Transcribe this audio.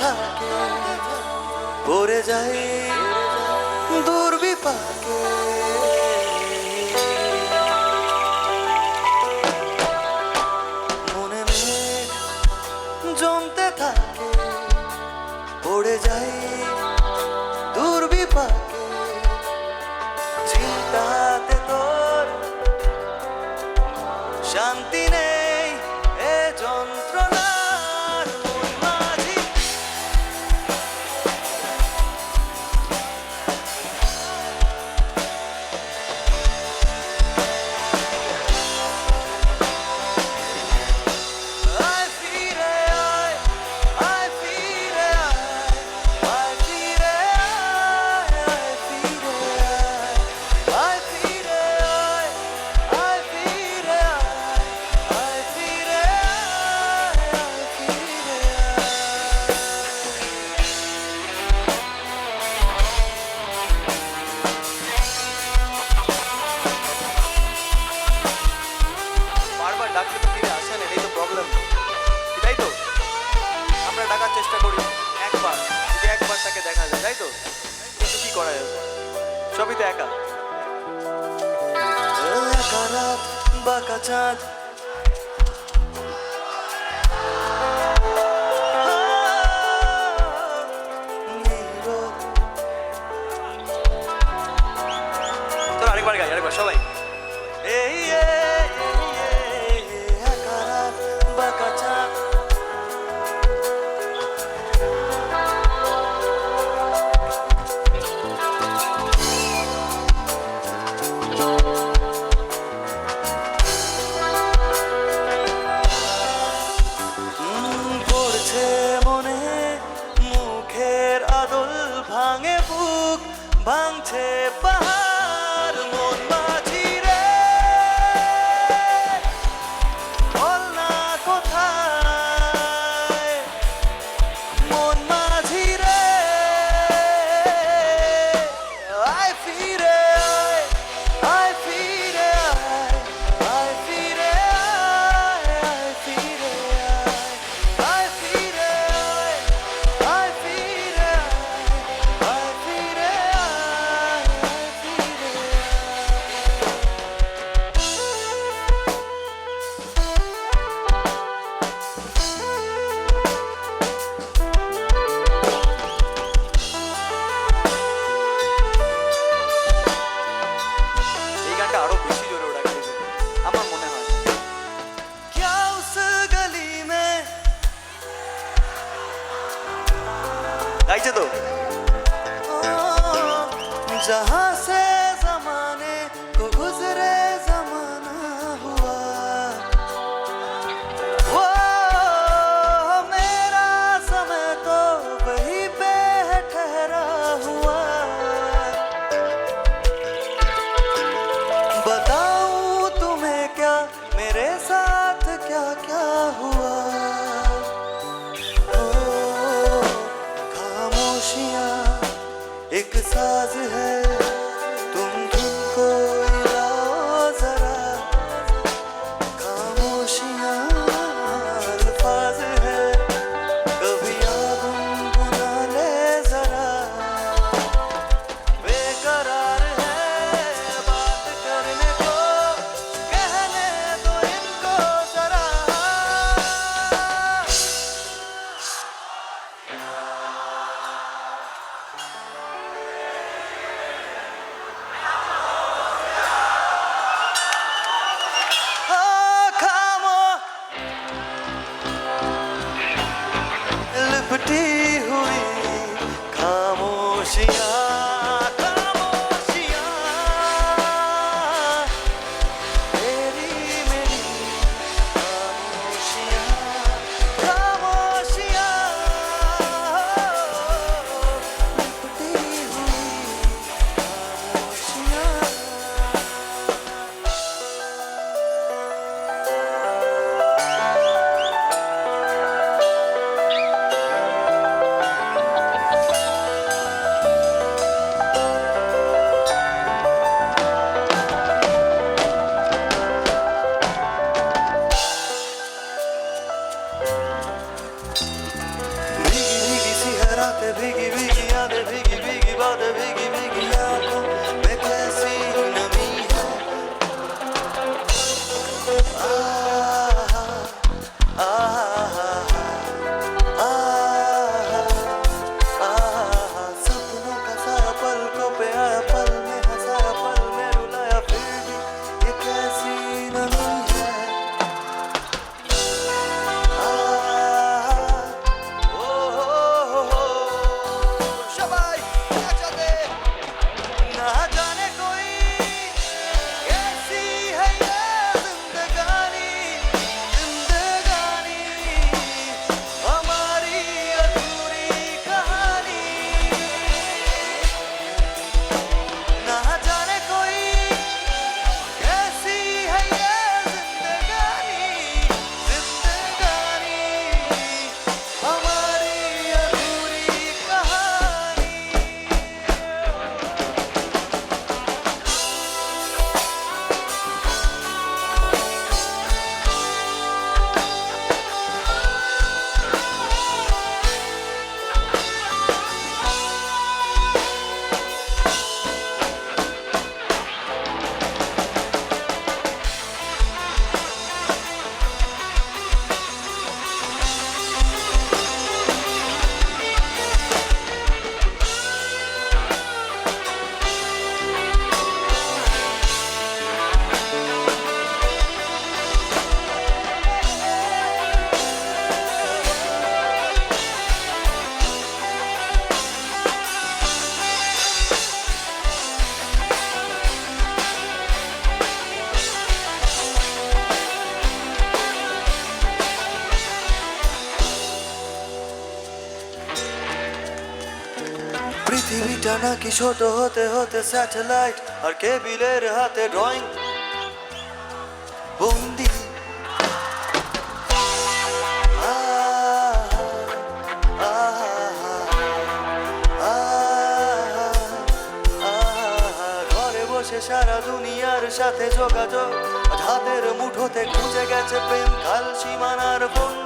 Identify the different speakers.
Speaker 1: থাকে পড়ে যাই দুর্বিপাকে। মনে মেঘ জমতে থাকে পড়ে যাই দুর্বিপাকে। একা। রাত বাঁকা চাঁদ বাহার মন হয়েছে তো? যাহা পৃথিবীটা নাকি ছোট হতে হতে স্যাটেলাইট আর কেবিলের হাতে ড্রয়িং। বন্দি। ঘরে বসে সারা দুনিয়ার সাথে যোগাযোগ। হাতের মুঠোতে খুঁজে গেছে প্রেম কাল সীমানার বন্ধ